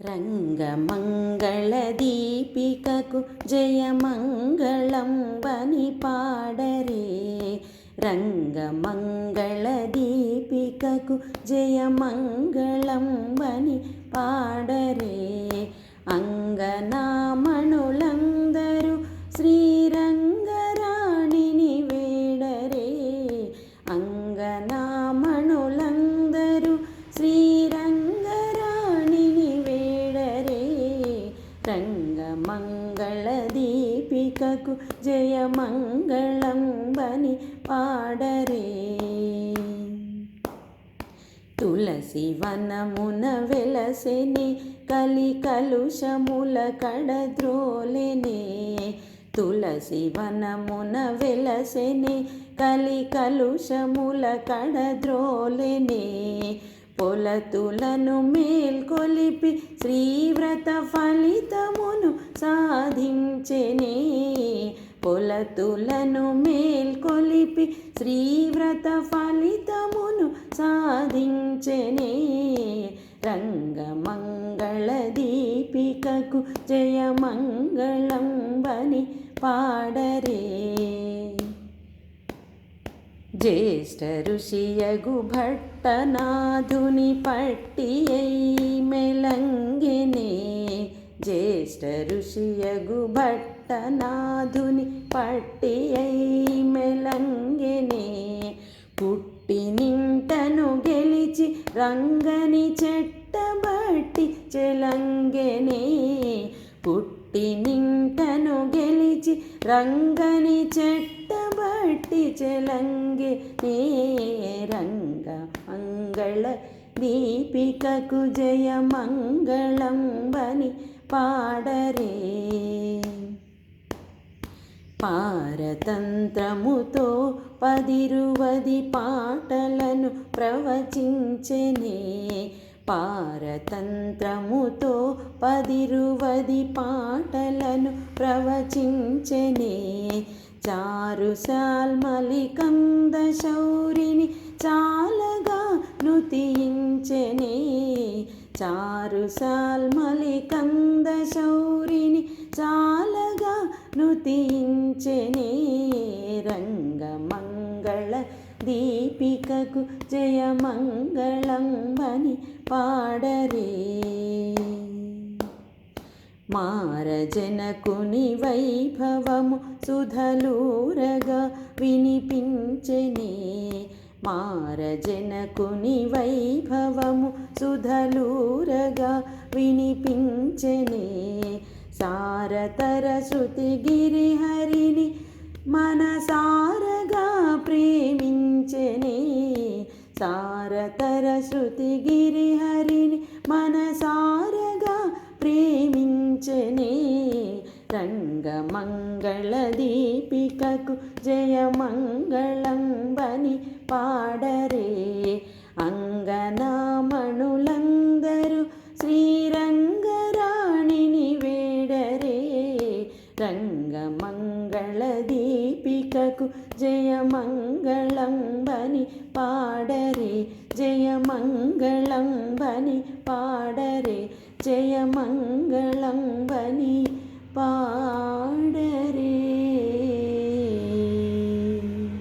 రంగమంగళదీపికకు జయమంగళం బని పాడరే రంగమంగళదీపికకు జయమంగళం బని పాడరే అంగనామణులందరూ రంగమంగళదీపికకు పాడరే. తులసి వనమున వెలసెని కలి కలుషముల కడద్రోలెనే తులసి వనమున వెలసెని కలి కలుషముల కడద్రోలెనే పొలతులను మేల్కొలిపి శ్రీవ్రత ఫలితమును సాధించెనే. పొలతులను మేల్కొలిపి శ్రీవ్రత ఫలితమును సాధించెనే. రంగమంగళదీపికకు జయమంగళం బని పాడరే. జ్యేష్ఠ ఋషియగు భట్టనాథుని పట్టియై మెలంగినే. జ్యేష్ఠ ఋషియగు భట్టనాథుని పట్టి మెలంగినే. పుట్టి నింటను గెలిచి రంగని చెట్టబట్టి చెలంగెనే. పుట్టినింటను గెలిచి రంగని చెట్టబట్టి చెలంగే రంగ మంగళ దీపికకు జయ మంగళం బని పాడరే. పారతంత్రముతో పదిరువది పాటలను ప్రవచించెనే. పారతంత్రముతో పదిరువది పాటలను ప్రవచించెనే. చారు సాల్మలికంద శౌరిని చాలగా నుతించెనే చారు సాల్మలి కంద శౌరిని చాలగా నుతించెనే రంగమంగళ దీపికకు జయమంగళంబని పాడరే. మారజనకుని వైభవము సుధలూరగా వినిపించనే మారజనకుని వైభవము సుధలూరగా వినిపించనే. సారతర శృతి గిరిహరిని మనసారగా ప్రేమించనే. సారతర శృతి గిరిహరిని మనసారగా ప్రేమించనే. రంగమంగళ దీపికకు జయమంగళం పాడరే అంగనామణులందరూ శ్రీరంగరాణిని వేడరే రంగమంగళ దీపికకు జయమంగళం బని పాడరే జయమంగళం బని పాడరే జయమంగళం బని పాడరే